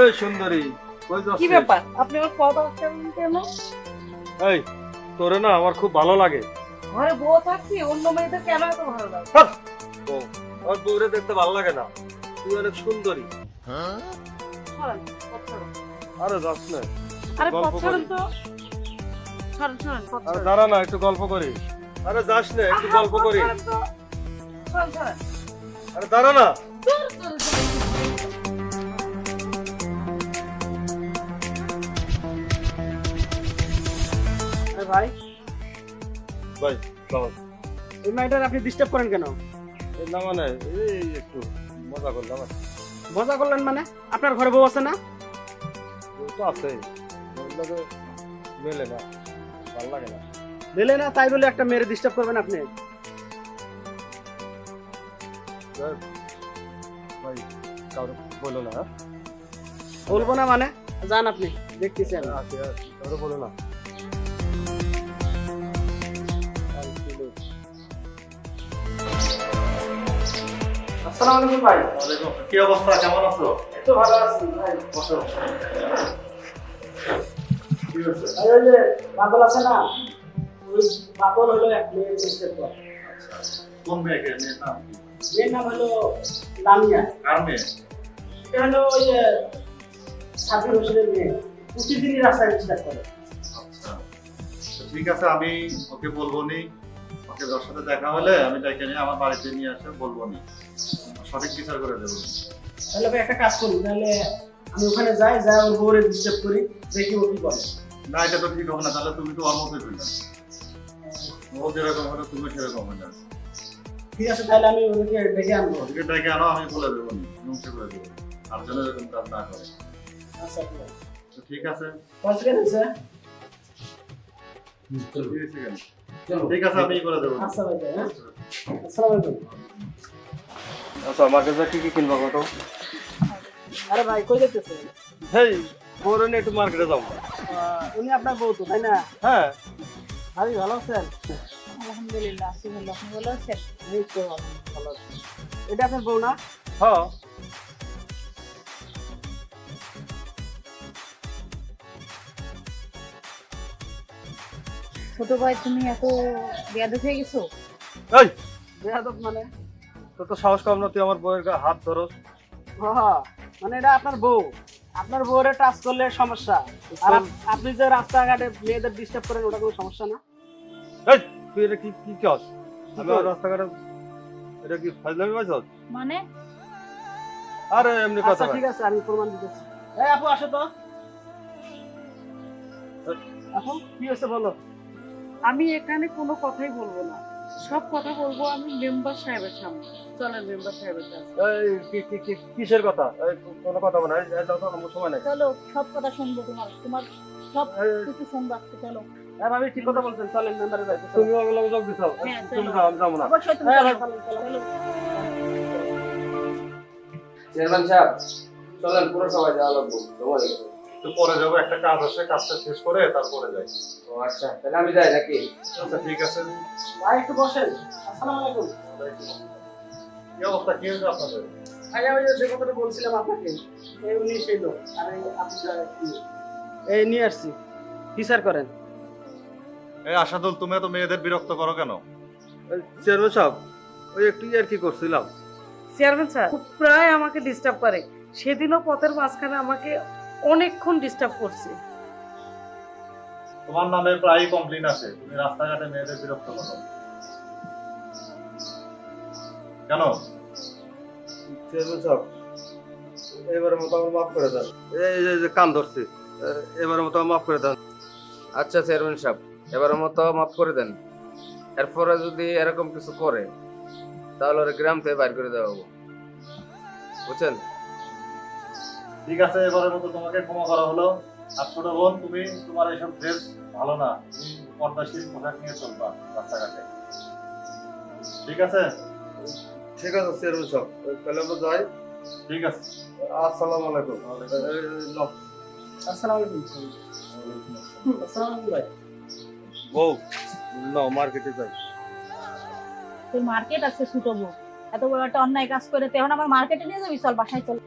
এই সুন্দরী কই কি ব্যাপার? আপনি আমার কেন? এই তোরে না আমার খুব ভালো লাগে। ঘরে বউ থাকছি অন্য মেয়েদের কেন এত ভালো লাগে? ও আমার বউরে দেখতে ভালো লাগে না। তুই অনেক সুন্দরী। সরেন। আরে যাস না আরে পথ তো। পথ আরে। দাঁড়া না একটু গল্প করি আরে যাস না একটু গল্প করি। আরে দাঁড়া না। ভাই। ভাই এই মেয়েটার আপনি ডিস্টার্ব করেন কেন? না মানে এই একটু মজা করলাম মজা করলেন মানে? আপনার ঘরে বউ আছে না? তো আছে। মেলে না ভালো লাগে না। দিলে না তাই বলে একটা মেয়ের ডিস্টার্ব করবেন আপনি? ভাই কাউরে বলো না হ্যাঁ? বলব না মানে? যান আপনি দেখতেছি আমি। আছে, আছে, বলো না। আসসালামু আলাইকুম ভাই। ওয়ালাইকুম। কি অবস্থা? কেমন আছো? একটু ভালো আছি ভাই। বসো। কি হয়েছে? আর ওই যে বাদল আছে না? ওই বাদল হলো এক মেয়ের ডিস্টার্ব করে কোন মেয়েকে? মেয়ের নাম কি? মেয়ের নাম হলো লামিয়া কার মেয়ে? এটা হলো ওই যে সাবির হোসেনের মেয়ে। প্রতিদিনই রাস্তায় করে। আচ্ছা। ঠিক আছে আমি ওকে বলব নি। ওকে ওর সাথে দেখা হলে আমি ডেকে নিয়ে আমার বাড়িতে নিয়ে আসে বলব নি। সঠিক বিচার করে দেবো। তাহলে ভাই একটা কাজ করুন তাহলে আমি ওখানে যাই যাই ওর বউরে ডিস্টার্ব করি দেখি ও কি করে। না এটা তো ঠিক হবে না তাহলে তুমি তো ওর মতোই হইলে ও যেরকম হলো তুমি সেরকম হইলে ঠিক আছে তাহলে আমি ওদেরকে ডেকে আনব। ওদিকে ডেকে আনো আমি বলে দেবো নি ধ্বংস করে দেবো। আর যেন এরকম কাজ না করে। আচ্ছা ঠিক আছে। তো ঠিক আছে। কত সেকেন্ড হয়েছে ঠিক আছে কেন? ঠিক আছে আমি ই করে দেবো। আচ্ছা ভাই হ্যাঁ আসসালামু আলাইকুম আচ্ছা আমার কাছে কি কি কিনবা কত? আরে ভাই কই যেতেছে হেই বউরে নিয়ে একটু মার্কেটে যাব উনি আপনার বউ তো তাই না? হ্যাঁ। ভাবি ভালো আছেন? আলহামদুলিল্লাহ আছি ভালো। আপনি ভালো আছেন? এই তো ভালো এটা আপনার বউ না? হ্যাঁ। ছোট ভাই তুমি এত বেয়াদব হয়ে গেছো? এই। বেয়াদব মানে? তোর তো সাহস কম না তুই আমার বউয়ের হাত ধরো হ হ, মানে এটা আপনার বউ। আপনার বউরে টাচ করলে সমস্যা। আর আপনি যে রাস্তাঘাটে মেয়েদের ডিস্টার্ব করেন ওটা কোনো সমস্যা না? এই তুই এটা কি কি চাস? আমি রাস্তাঘাটে এটা কি ফাজলামি পাইছস মানে? আরে এমনি কথা আচ্ছা ঠিক আছে আমি প্রমাণ দিতেছি। এই আপু আসো তো। আপু কি হয়েছে বলো? আমি এখানে কোনো কথাই বলব না। সব কথা বলব আমি মেম্বার সাহেবের সামনে। চলেন মেম্বার সাহেবের কাছে। এই কি কি কি কিসের কথা? এই কোনো কথা বলে এই এই দাও তো আমার সময় নাই। চলো সব কথা শুনব তোমার। তোমার সব এই, কিছু শুনব আজকে চলো। হ্যাঁ ভাবি ঠিক কথা বলছেন। চলেন মেম্বারে যাই তুমি আমাকে যোগ দিছাও হ্যাঁ, তুমি চলো। যাও আমি যাব না। অবশ্যই তুমি হ্যাঁ, চলো। চলো, চলো। চলো। চেয়ারম্যান সাহেব চলেন পুরো সবাই যাওয়া লাগবো। তো পরে যাব একটা কাজ আছে কাজটা শেষ করে তারপরে যাই। ও আচ্ছা তাহলে আমি যাই নাকি? আচ্ছা ঠিক আছে। ভাই একটু বসেন। আসসালামু আলাইকুম। কি অবস্থা? কি হয়েছে আপনাদের? ভাই আমি যে কথাটা বলছিলাম আপনাকে এই উনি সেই লোক আর আপনার এই নিয়ে আসছি। বিচার করেন? এই আশাদুল তুমি এত মেয়েদের বিরক্ত করো কেন? চেয়ারম্যান সাহেব ওই একটু আর কি করছিলাম? চেয়ারম্যান স্যার প্রায় আমাকে ডিস্টার্ব করে। সেদিনও পথের মাঝখানে আমাকে অনেকক্ষণ ডিস্টার্ব করছে। তোমার নামে প্রায়ই কমপ্লেন আসে। তুমি রাস্তাঘাটে মেয়েদের বিরক্ত করো। কেন? চেয়ারম্যান সাহেব এবারের মতো আমার মাফ করে দেন। এই যে- যে কান ধরছি। এবারের মতো মাফ করে দেন। আচ্ছা চেয়ারম্যান সাহেব এবারের মতো মাফ করে দেন। এরপরে যদি এরকম কিছু করে তাহলে ওরা গ্রাম থেকে বাইর করে দেওয়া হব। বুঝছেন? ঠিক আছে এবারের মতো তোমাকে ক্ষমা করা হলো। আর ছোট বোন তুমি তোমার এইসব ড্রেস ভালো না। তুমি পর্দাশীল পোশাক নিয়ে চলবা রাস্তাঘাটে। ঠিক আছে? ঠিক আছে চেয়ারম্যান সাহেব তাহলে আমরা যাই। ঠিক আছে। আসসালামু আলাইকুম। আসসালামু আলাইকুম আসসালামু আলাইকুম। ভাই বউ নাও মার্কেটে যাই। তোর মার্কেট আছে ছোট বউ। এত বড় একটা অন্যায় কাজ করে এখন আমার মার্কেটে নিয়ে যাবি? চল বাসায় চল।